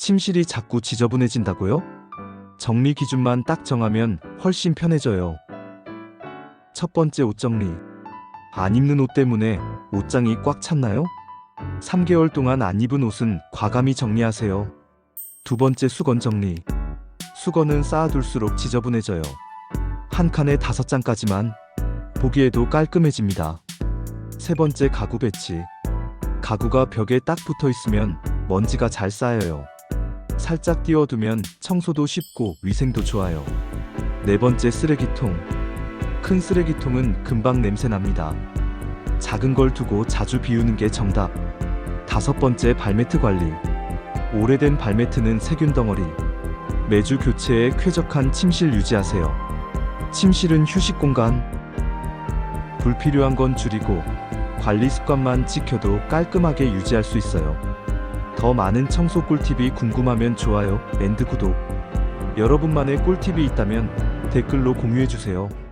침실이 자꾸 지저분해진다고요? 정리 기준만 딱 정하면 훨씬 편해져요. 첫 번째 옷 정리. 안 입는 옷 때문에 옷장이 꽉 찼나요? 3개월 동안 안 입은 옷은 과감히 정리하세요. 두 번째 수건 정리. 수건은 쌓아둘수록 지저분해져요. 한 칸에 다섯 장까지만 보기에도 깔끔해집니다. 세 번째 가구 배치. 가구가 벽에 딱 붙어 있으면 먼지가 잘 쌓여요. 살짝 띄워두면 청소도 쉽고 위생도 좋아요. 네 번째 쓰레기통. 큰 쓰레기통은 금방 냄새 납니다. 작은 걸 두고 자주 비우는 게 정답. 다섯 번째 발매트 관리. 오래된 발매트는 세균 덩어리. 매주 교체에 쾌적한 침실 유지하세요. 침실은 휴식 공간. 불필요한 건 줄이고 관리 습관만 지켜도 깔끔하게 유지할 수 있어요. 더 많은 청소 꿀팁이 궁금하면 좋아요, 앤드 구독. 여러분만의 꿀팁이 있다면 댓글로 공유해주세요.